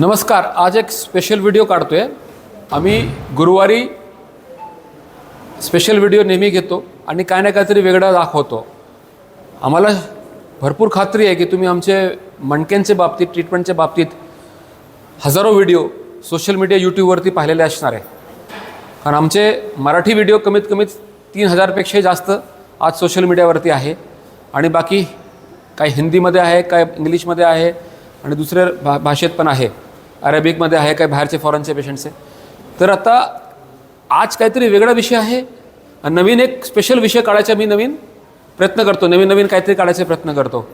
नमस्कार आज एक स्पेशल व्हिडिओ काढतो आहे आम्ही गुरुवारी स्पेशल व्हिडिओ नेहमी घेतो आणि काय ना काहीतरी वेगळा दाखवतो. आम्हाला भरपूर खात्री आहे की तुम्ही आमचे मणक्यांच्या बाबतीत ट्रीटमेंटच्या बाबतीत हजारो व्हिडिओ सोशल मीडिया यूट्यूबवरती पाहिलेले असणार आहे. कारण आमचे मराठी व्हिडिओ कमीत कमीत तीन हजारपेक्षाही जास्त आज सोशल मीडियावरती आहे. आणि बाकी काय हिंदीमध्ये आहे काय इंग्लिशमध्ये आहे आणि दुसऱ्या भा भाषेत पण आहे. अरेबिकमध्ये आहे काय बाहेरचे फॉरेनचे पेशंट्सचे तर आता आज काहीतरी वेगळा विषय आहे. नवीन एक स्पेशल विषय काढायचा मी नवीन प्रयत्न करतो. नवीन नवीन काहीतरी काढायचे प्रयत्न करतो.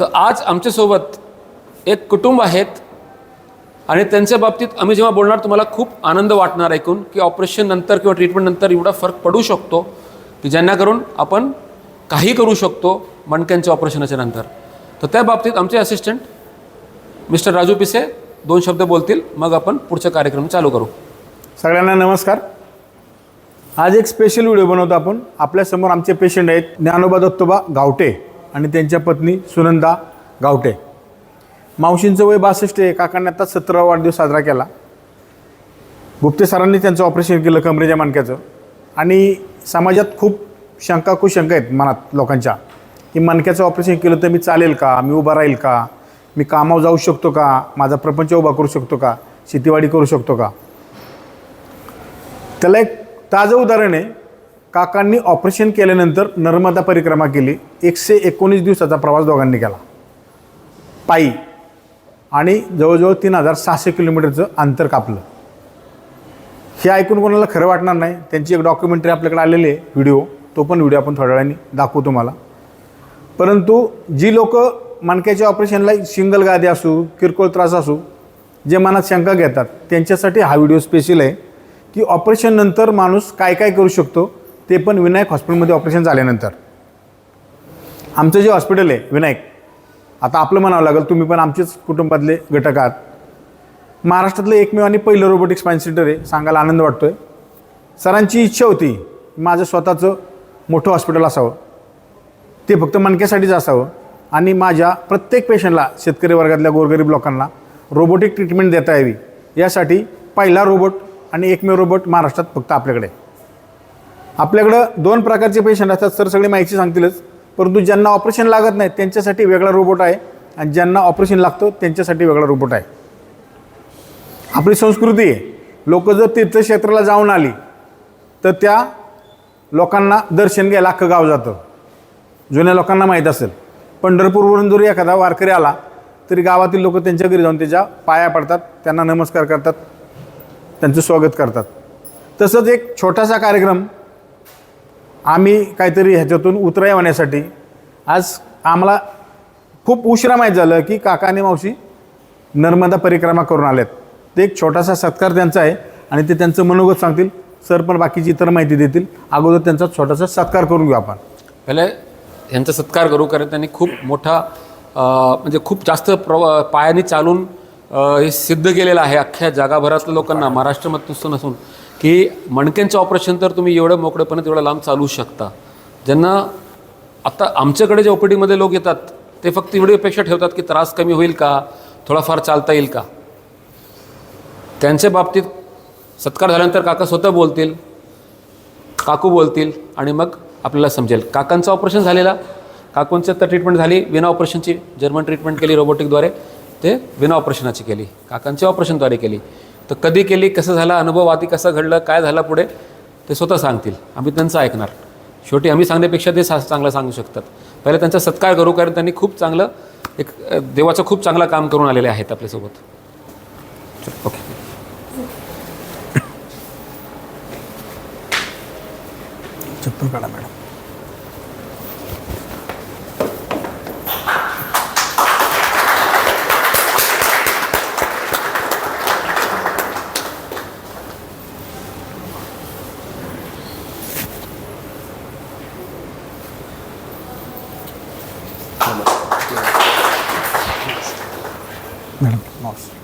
तर आज आमच्यासोबत एक कुटुंब आहेत. आणि त्यांच्या बाबतीत आम्ही जेव्हा बोलणार तुम्हाला खूप आनंद वाटणार ऐकून की ऑपरेशन नंतर किंवा ट्रीटमेंट नंतर एवढा फरक पडू शकतो. की ज्यांना करून आपण काही करू शकतो मणक्यांच्या ऑपरेशनाच्या नंतर. तर त्या बाबतीत आमचे असिस्टंट मिस्टर राजू पिसे दोन शब्द बोलतील मग आपण पुढचा कार्यक्रम चालू करू. सगळ्यांना नमस्कार. आज एक स्पेशल व्हिडिओ बनवतो आपण. आपल्यासमोर आमचे पेशंट आहेत ज्ञानोबा दत्तोबा गावटे आणि त्यांच्या पत्नी सुनंदा गावटे. मावशींचं वय बासष्ट आहे. काकांनी आता सतरा वाढदिवस साजरा केला. गुप्ते सरांनी त्यांचं ऑपरेशन केलं कमरेच्या मणक्याचं आणि समाजात खूप शंका कुशंका आहेत मनात लोकांच्या. की मणक्याचं ऑपरेशन केलं तर मी चालेल का? मी उभा राहील का? मी कामावर जाऊ शकतो का? माझा प्रपंच उभा करू शकतो का? शेतीवाडी करू शकतो का? त्याला एक ताजं उदाहरण आहे. काकांनी ऑपरेशन केल्यानंतर नर्मदा परिक्रमा केली. एकशे एकोणीस दिवसाचा प्रवास दोघांनी केला. पायी. आणि जवळजवळ तीन हजार सहाशे किलोमीटरचं अंतर कापलं. हे ऐकून कोणाला खरं वाटणार नाही. त्यांची एक डॉक्युमेंटरी आपल्याकडे आलेली आहे. व्हिडिओ तो पण व्हिडिओ आपण थोड्या वेळाने दाखवू तुम्हाला. परंतु जी लोक मणक्याच्या ऑपरेशनला सिंगल गादी असू किरकोळ त्रास असू जे मनात शंका घेतात त्यांच्यासाठी हा व्हिडिओ स्पेशल आहे की ऑपरेशननंतर माणूस काय काय करू शकतो ते पण विनायक हॉस्पिटलमध्ये ऑपरेशन झाल्यानंतर. आमचं जे हॉस्पिटल आहे विनायक आता आपलं म्हणावं लागेल तुम्ही पण आमचेच कुटुंबातले घटक आहात. महाराष्ट्रातलं एकमेव आणि पहिलं रोबोटिक स्पाइन सेंटर आहे सांगायला आनंद वाटतो आहे सरांची इच्छा होती माझं स्वतःचं मोठं हॉस्पिटल असावं. ते फक्त मणक्यासाठीच असावं. आणि माझ्या प्रत्येक पेशंटला शेतकरी वर्गातल्या गोरगरीब लोकांना रोबोटिक ट्रीटमेंट देता यावी. यासाठी पहिला रोबोट आणि एकमेव रोबोट महाराष्ट्रात फक्त आपल्याकडे. आपल्याकडं दोन प्रकारचे पेशंट असतात सर सगळी माहिती सांगतीलच. परंतु ज्यांना ऑपरेशन लागत नाही त्यांच्यासाठी वेगळा रोबोट आहे. आणि ज्यांना ऑपरेशन लागतं त्यांच्यासाठी वेगळा रोबोट आहे. आपली संस्कृती आहे. लोक जर तीर्थक्षेत्राला जाऊन आली तर त्या लोकांना दर्शन घ्यायला अख्खं गाव जातं. जुन्या लोकांना माहीत असेल. पंढरपूरवरून जरी एखादा वारकरी आला तरी गावातील लोक त्यांच्या घरी जाऊन त्याच्या पाया पडतात त्यांना नमस्कार करतात त्यांचं स्वागत करतात. तसंच एक छोटासा कार्यक्रम आम्ही काहीतरी ह्याच्यातून उतराय होण्यासाठी आज आम्हाला खूप उशिरा माहीत झालं की काका आणि मावशी नर्मदा परिक्रमा करून आल्यात ते एक छोटासा सत्कार त्यांचा आहे आणि ते त्यांचं मनोगत सांगतील सर पण बाकीची इतर माहिती देतील अगोदर त्यांचा छोटासा सत्कार करून घेऊ आपण. पहिले यांचा सत्कार करू कारण त्यांनी खूप मोठा म्हणजे खूप जास्त प्र पायाने चालून हे सिद्ध केलेलं आहे अख्ख्या जगाभरातल्या लोकांना महाराष्ट्रामध्ये नुसतं नसून की मणक्यांचं ऑपरेशन तर तुम्ही एवढं मोकळेपणे तेवढं लांब चालू शकता. ज्यांना आता आमच्याकडे जे ओपीडीमध्ये लोक येतात ते फक्त एवढी अपेक्षा ठेवतात की त्रास कमी होईल का थोडाफार चालता येईल का? त्यांच्या बाबतीत सत्कार झाल्यानंतर काका स्वतः बोलतील काकू बोलतील आणि मग आपल्याला समजेल. काकांचं ऑपरेशन झालेला. काकूंचं तर ट्रीटमेंट झाली. विना ऑपरेशनची जर्मन ट्रीटमेंट केली रोबोटिकद्वारे ते विना ऑपरेशनाची केली. काकांची ऑपरेशनद्वारे केली. तर कधी केली कसं झाला अनुभव आधी कसं घडलं काय झालं पुढे ते स्वतः सांगतील. आम्ही त्यांचं ऐकणार. शेवटी आम्ही सांगण्यापेक्षा ते सा चांगलं सांगू शकतात. पहिले त्यांचा सत्कार करू कारण त्यांनी खूप चांगलं एक देवाचं खूप चांगलं काम करून आलेले आहेत आपल्यासोबत. चल, ओके చెప్పులు కూడా మేడం మేడం నమస్తే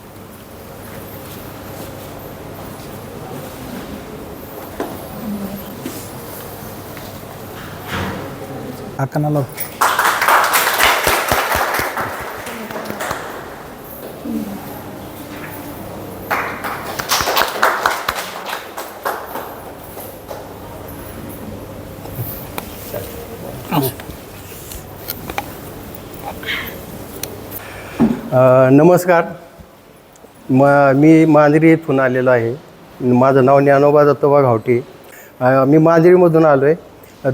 नमस्कार. म मी मांजरी इथून आलेलो आहे. माझं नाव ज्ञानोबा दत्तोबा घावटे. मी मांजरीमधून आलो आहे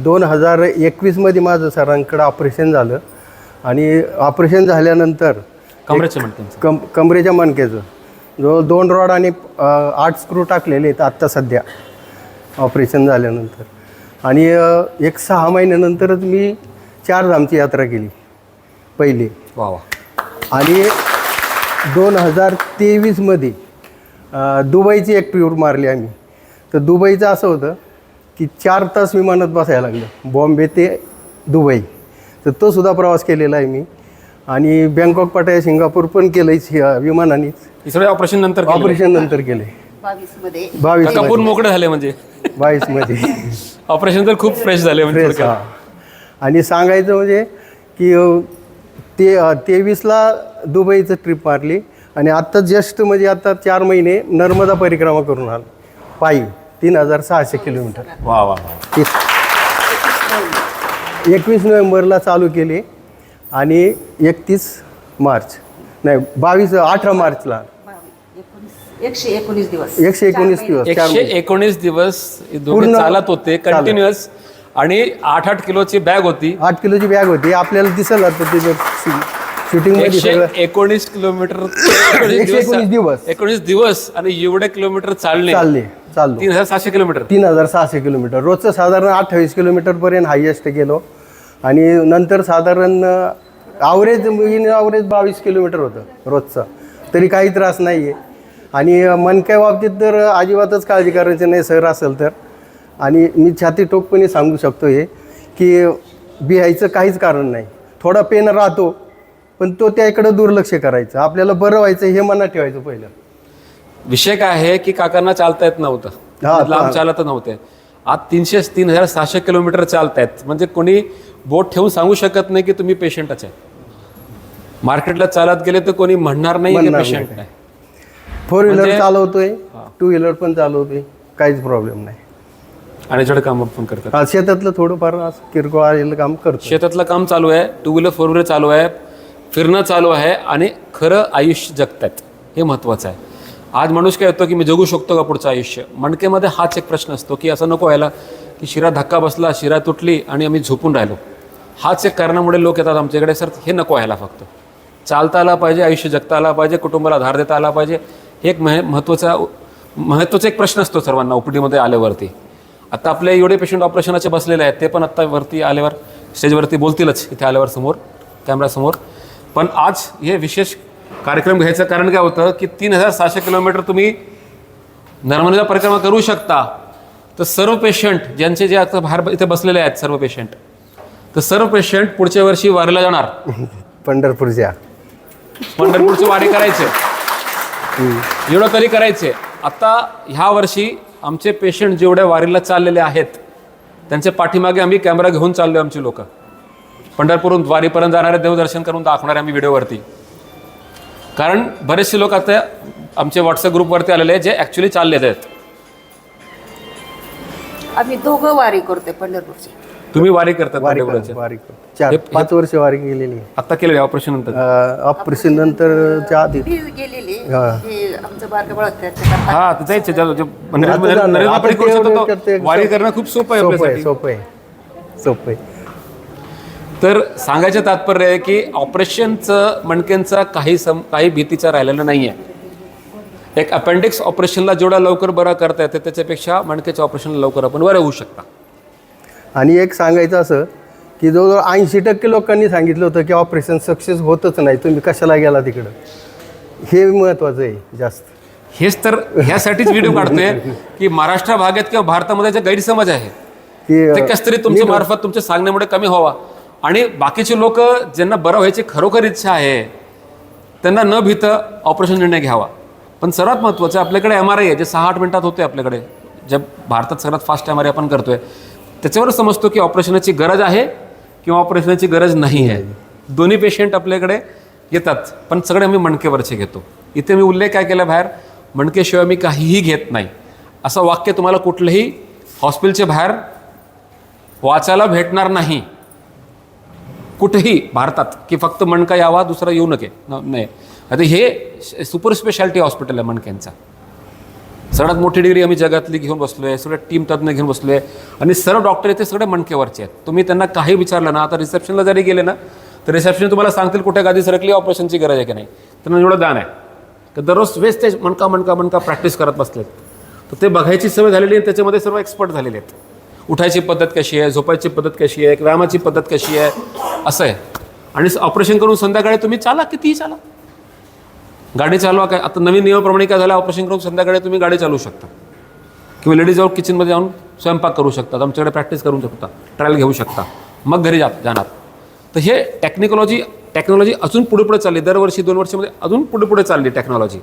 दोन हजार एकवीसमध्ये माझं सरांकडं ऑपरेशन झालं. आणि ऑपरेशन झाल्यानंतर कमरेच्या मणक्यांचं कम कमरेच्या मणक्याचं. जो दोन रॉड आणि आठ स्क्रू टाकलेले आहेत आत्ता सध्या. ऑपरेशन झाल्यानंतर. आणि एक सहा महिन्यानंतरच मी चार धामची यात्रा केली. पहिली. वा वा. आणि दोन हजार तेवीसमध्ये दुबईची एक टूर मारली आम्ही. तर दुबईचं असं होतं की चार तास विमानात बसायला लागलं. बॉम्बे ते दुबई. तर तो सुद्धा प्रवास केलेला आहे मी. आणि बँकॉक पाटाया सिंगापूर पण केलं आहे विमानानेच. सगळे ऑपरेशन नंतर केलं. ऑपरेशन नंतर केले बावीसमध्ये बावीस काका पूर्ण मोकळे झाले म्हणजे. बावीसमध्ये. ऑपरेशन तर खूप फ्रेश झाले म्हणजे आणि सांगायचं म्हणजे की ते तेवीसला दुबईचं ट्रिप मारली. आणि आत्ता जस्ट म्हणजे आता चार महिने नर्मदा परिक्रमा करून आलो. पायी. तीन हजार सहाशे किलोमीटर. वा वा वा. एकवीस नोव्हेंबरला चालू केले आणि एकतीस मार्च. नाही बावीस अठरा मार्चला. एकोणीस एकशे एकोणीस दिवस. एकशे एकोणीस दिवस चार एकशे महिने. एकोणीस दिवस हे दोघे पूर्ण चालत होते चालत. कंटिन्युअस आणि आठ आठ किलोची बॅग होती. आठ किलोची बॅग होती. आपल्याला दिसलं होतं तिथे शूटिंगमध्ये एकशे सगळं एकोणीस किलोमीटर एकशे एकोणीस दिवस. एकोणीस दिवस आणि एवढे किलोमीटर चालणे. चालले चाललो तीन हजार सातशे किलोमीटर. तीन हजार सहाशे किलोमीटर. रोजचं साधारण अठ्ठावीस किलोमीटरपर्यंत हायेस्ट गेलो. आणि नंतर साधारण आवरेज इन आवरेज बावीस किलोमीटर होतं रोजचं. तरी काही त्रास नाही आहे आणि मनक्या बाबतीत तर अजिबातच काळजी करायची नाही सर असेल तर. आणि मी छाती टोकपणे सांगू शकतो हे की बिहायचं काहीच कारण नाही. थोडा पेन राहतो पण तो त्याकडं दुर्लक्ष करायचं. आपल्याला बरं व्हायचं हे मनात ठेवायचं पहिलं. विषय काय आहे की काकांना चालता येत नव्हतं. हा, लांब. चालत नव्हते. आज तीनशे तीन हजार सहाशे किलोमीटर चालतायत म्हणजे कोणी बोट ठेवून सांगू शकत नाही की तुम्ही पेशंटच आहे. मार्केटला चालत गेले तर कोणी म्हणणार नाही पेशंट नाही. फोर व्हीलर म्हणजे- चालवतोय टू व्हीलर पण चालवतोय काहीच प्रॉब्लेम नाही. आणि जड काम पण करतात. शेतातलं थोडंफार किरकोळ आलेलं काम करतो शेतातलं काम चालू आहे टू व्हीलर फोर व्हीलर चालू आहे. फिरणं चालू आहे आणि खरं आयुष्य जगतायत. हे महत्त्वाचं आहे. आज माणूस काय येतो की मी जगू शकतो का पुढचं आयुष्य? मणकेमध्ये हाच एक प्रश्न असतो की असं नको व्हायला की शिरा धक्का बसला शिरा तुटली आणि आम्ही झोपून राहिलो. हाच एक कारणामुळे लोक येतात आमच्याकडे सर हे नको व्हायला फक्त. चालता आला पाहिजे आयुष्य जगता आला पाहिजे कुटुंबाला आधार देता आला पाहिजे. हे एक मह महत्त्वाचा महत्त्वाचा एक प्रश्न असतो सर्वांना ओपीडीमध्ये आल्यावरती. आता आपले एवढे पेशंट ऑपरेशनाचे बसलेले आहेत ते पण आत्ता वरती आल्यावर स्टेजवरती बोलतीलच इथे आल्यावर समोर कॅमेरासमोर पण आज हे विशेष कार्यक्रम घ्यायचं कारण काय होतं की तीन हजार सहाशे किलोमीटर तुम्ही नर्मदा परिक्रमा करू शकता. तर सर्व पेशंट ज्यांचे जे आता बाहेर इथे बसलेले आहेत सर्व पेशंट तर सर्व पेशंट पुढच्या वर्षी वारीला जाणार. पंढरपूरच्या. पंढरपूरची वारी करायचे. एवढं तरी करायचे. आता ह्या वर्षी आमचे पेशंट जेवढ्या वारीला चाललेले आहेत त्यांचे पाठीमागे आम्ही कॅमेरा घेऊन चाललो आमची लोक. पंढरपूरहून वारीपर्यंत जाणारे देवदर्शन करून दाखवणारे आम्ही व्हिडिओवरती. कारण बरेचसे लोक आता आमचे व्हॉट्सअप ग्रुपवरती आलेले आहेत जे ॲक्च्युली चाललेले आहेत. आम्ही दोघं वारी करतोय पंढरपूरची. तुम्ही वारी करतात वारी पंढरपूरचे वारी चार पाच वर्ष वारी गेलेली आहे. आता केलेले ऑपरेशन नंतर? ऑपरेशन नंतरच्या आधी. गेलेली. हा. हे आमचं बारकं बाळ होतं त्याच्याकरता हा ते जायचे ज्या- जे नरेंद्र आता नरेंद्र जाणार. नरेंद्र आता मोदी करू ते शकतो एवढं तो. करते. वारी करणं खूप सोपं आहे सोपं आहे आपल्यासाठी. सोपं आहे. सोपं आहे. तर सांगायचं तात्पर्य आहे की ऑपरेशनचं मणक्यांचा काही सम काही भीतीचा राहिलेला नाही आहे एक अपेंडिक्स ऑपरेशनला जेवढा लवकर बरा करता येते त्याच्यापेक्षा मणक्याच्या ऑपरेशनला लवकर आपण बरं होऊ शकता. आणि एक सांगायचं असं की जवळजवळ ऐंशी टक्के लोकांनी सांगितलं होतं की ऑपरेशन सक्सेस होतच नाही तुम्ही कशाला गेला तिकडं? हे महत्त्वाचं आहे जास्त. हेच तर ह्यासाठीच व्हिडिओ काढतोय की महाराष्ट्र भागात किंवा भारतामध्ये जे गैरसमज आहे की ते कस तरी तुमच्या मार्फत तुमच्या सांगण्यामुळे कमी व्हावा. आणि बाकीचे लोक ज्यांना बरं व्हायची खरोखर इच्छा आहे त्यांना न भीतं ऑपरेशन निर्णय घ्यावा. पण सर्वात महत्त्वाचं आपल्याकडे एम आर आय आहे जे सहा आठ मिनटात होते आपल्याकडे. जे भारतात सर्वात फास्ट एम आर आय आपण करतोय. त्याच्यावर समजतो की ऑपरेशनाची गरज आहे किंवा ऑपरेशनाची गरज नाही आहे. दोन्ही पेशंट आपल्याकडे येतात पण सगळे आम्ही मणकेवरचे घेतो. इथे मी उल्लेख काय केला बाहेर? मणकेशिवाय मी काहीही घेत नाही. असं वाक्य तुम्हाला कुठलंही हॉस्पिटलच्या बाहेर वाचायला भेटणार नाही. कुठेही भारतात की फक्त मणका यावा दुसरा येऊ नके. नाही. आता हे सुपर स्पेशालिटी हॉस्पिटल आहे मणक्यांचा. सगळ्यात मोठी डिग्री आम्ही जगातली घेऊन बसलो आहे सगळ्या टीम तज्ज्ञ घेऊन बसलो आहे आणि सर्व डॉक्टर इथे सगळे मणकेवरचे आहेत. तुम्ही त्यांना काही विचारलं ना आता रिसेप्शनला जरी गेले ना तर रिसेप्शन तुम्हाला सांगतील कुठे गादी सरकली ऑपरेशनची गरज आहे की नाही. त्यांना एवढं दान आहे. तर दररोज वेस्ट ते मणका मणका मणका प्रॅक्टिस करत बसलेत. तर ते बघायची सवय झालेली आहे त्याच्यामध्ये सर्व एक्सपर्ट झालेले आहेत. उठायची पद्धत कशी आहे झोपायची पद्धत कशी आहे व्यायामाची पद्धत कशी आहे असं आहे. आणि ऑपरेशन करून संध्याकाळी तुम्ही चाला कितीही चाला. गाडी चालवा काय? आता नवीन नियमाप्रमाणे काय झालं? ऑपरेशन करून संध्याकाळी तुम्ही गाडी चालवू शकता. किंवा लेडीज जाऊन किचनमध्ये जाऊन स्वयंपाक करू शकतात आमच्याकडे प्रॅक्टिस करू शकता. ट्रायल घेऊ शकता. मग घरी जा जाणार. तर हे टेक्निकॉलॉजी टेक्नॉलॉजी अजून पुढे पुढे चालली. दरवर्षी दोन वर्षामध्ये अजून पुढे पुढे चालली टेक्नॉलॉजी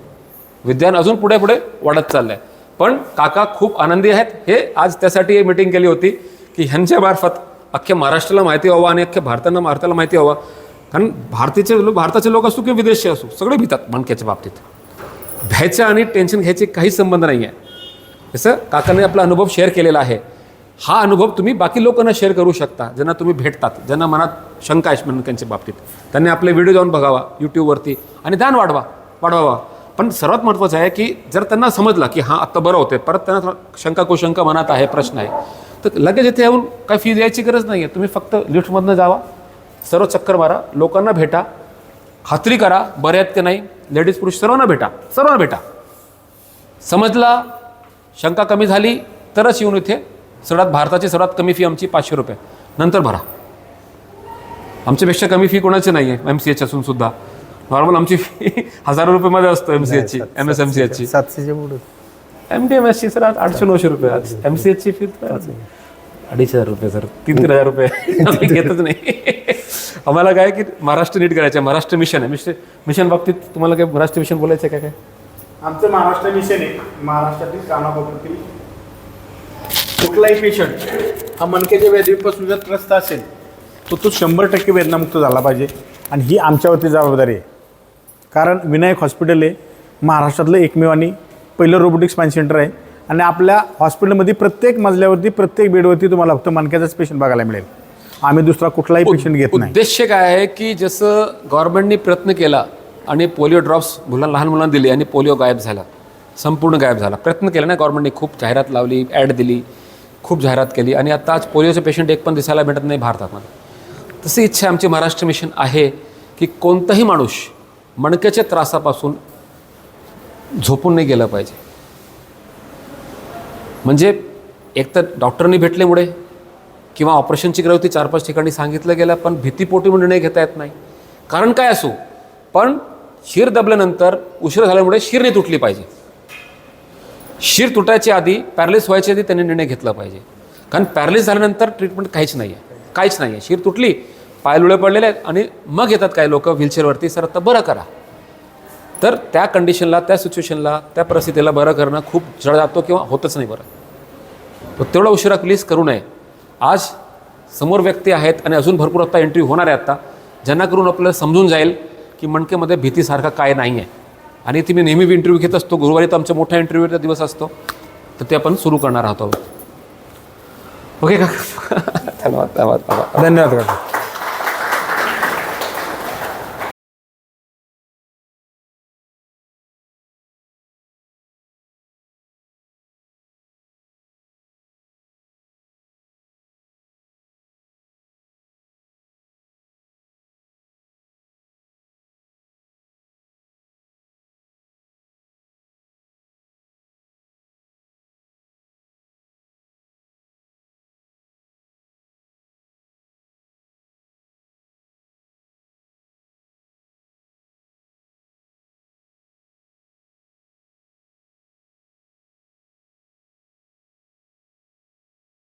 विज्ञान अजून पुढे पुढे वाढत चाललं आहे पण काका खूप आनंदी आहेत. हे आज त्यासाठी मीटिंग केली होती की ह्यांच्या मार्फत अख्ख्या महाराष्ट्राला माहिती व्हावं आणि अख्ख्या भारतानं भारताला माहिती व्हावं. कारण भारतीचे लोक भारताचे लोक असो किंवा विदेशी असो सगळे भितात मणक्याच्या बाबतीत. भ्यायचं आणि टेन्शन घ्यायचे काही संबंध नाही आहे जसं काकाने आपला अनुभव शेअर केलेला आहे. हा अनुभव तुम्ही बाकी लोकांना शेअर करू शकता ज्यांना तुम्ही भेटतात ज्यांना मनात शंका आहे मणक्यांच्या बाबतीत. त्यांनी आपले व्हिडिओ जाऊन बघावा यूट्यूबवरती आणि दान वाढवा वाढवावा. पण सर्वात महत्त्वाचं आहे की जर त्यांना समजलं की हां आत्ता बरं होते परत त्यांना शंका कुशंका मनात आहे प्रश्न आहे तर लगेच इथे येऊन काय फी द्यायची गरज नाही आहे तुम्ही फक्त लिफ्टमधनं जावा. सर्व चक्कर मारा. लोकांना भेटा. खात्री करा बरे आहेत की नाही. लेडीज पुरुष सर्वांना भेटा. सर्वांना भेटा. समजला? शंका कमी झाली तरच येऊन इथे सर्वात भारताची सर्वात कमी फी आमची पाचशे रुपये. नंतर भरा. आमच्यापेक्षा कमी फी कोणाची नाही आहे एम सी एच असून सुद्धा. नॉर्मल आमची फी हजारो रुपयेमध्ये असतो एम सी एचची एम एस एम सी एचची सातशेच्या पुढे. एम डी एम एसची सर आज आठशे नऊशे रुपये आज. एम सी एचची फी तर आज अडीच हजार रुपये सर. तीन तीन हजार रुपये. आम्ही घेतच नाही. आम्हाला काय की महाराष्ट्र नीट करायचं आहे. महाराष्ट्र मिशन आहे. मिशन मिशन बाबतीत तुम्हाला काय महाराष्ट्र मिशन बोलायचं आहे काय काय? आमचं महाराष्ट्र मिशन आहे. महाराष्ट्रातील कानाकोपऱ्यातील कुठलाही पेशंट हा मणक्याच्या व्याधीपासून जर त्रस्त असेल तर तो शंभर टक्के वेदनामुक्त झाला पाहिजे. आणि ही आमच्यावरती जबाबदारी आहे. कारण विनायक हॉस्पिटल आहे महाराष्ट्रातलं एकमेव आणि पहिलं रोबोटिक स्पाइन सेंटर आहे. आणि आपल्या हॉस्पिटलमध्ये प्रत्येक मजल्यावरती प्रत्येक बेडवरती तुम्हाला फक्त मणक्याचाच पेशंट बघायला मिळेल. आम्ही दुसरा कुठलाही पेशंट घेत नाही. उद्देश काय आहे की जसं गव्हर्नमेंटने प्रयत्न केला आणि पोलिओ ड्रॉप्स मुलांना लहान मुलांना दिले आणि पोलिओ गायब झाला संपूर्ण गायब झाला. प्रयत्न केला ना गव्हर्नमेंटने खूप जाहिरात लावली ॲड दिली खूप जाहिरात केली. आणि आता आज पोलिओचे पेशंट एक पण दिसायला भेटत नाही भारतामध्ये. तशी इच्छा आमची महाराष्ट्र मिशन आहे की कोणताही माणूस मणक्याच्या त्रासापासून झोपून नाही गेलं पाहिजे. म्हणजे एकतर डॉक्टरनी भेटल्यामुळे किंवा ऑपरेशनची गरज होती चार पाच ठिकाणी सांगितलं गेलं पण भीतीपोटी म्हणजे निर्णय घेता येत नाही. कारण काय असो पण शिर दबल्यानंतर उशीर झाल्यामुळे शिर नाही तुटली पाहिजे. शिर तुटायच्या आधी पॅरलिस व्हायच्या आधी त्यांनी निर्णय घेतला पाहिजे. कारण पॅरलिस झाल्यानंतर ट्रीटमेंट काहीच नाही आहे काहीच नाही आहे शिर तुटली पाय लुळे पडलेले आहेत आणि मग येतात काही लोक व्हीलचेअरवरती. सर आता बरं करा. तर त्या कंडिशनला त्या सिच्युएशनला त्या परिस्थितीला बरं करणं खूप जड जातो किंवा होतच नाही बरं. तर तेवढा उशिरा प्लीज करू नये. आज समोर व्यक्ती आहेत आणि अजून भरपूर आता एंट्री होणार आहे आता ज्यांना करून आपल्याला समजून जाईल की मणकेमध्ये भीतीसारखा काय नाही आहे आणि ती मी नेहमी इंटरव्ह्यू घेत असतो गुरुवारी तर आमचा मोठा इंटरव्ह्यूचा दिवस असतो तर ते आपण सुरू करणार आहोत. ओके का धन्यवाद धन्यवाद धन्यवाद. धन्यवाद काका.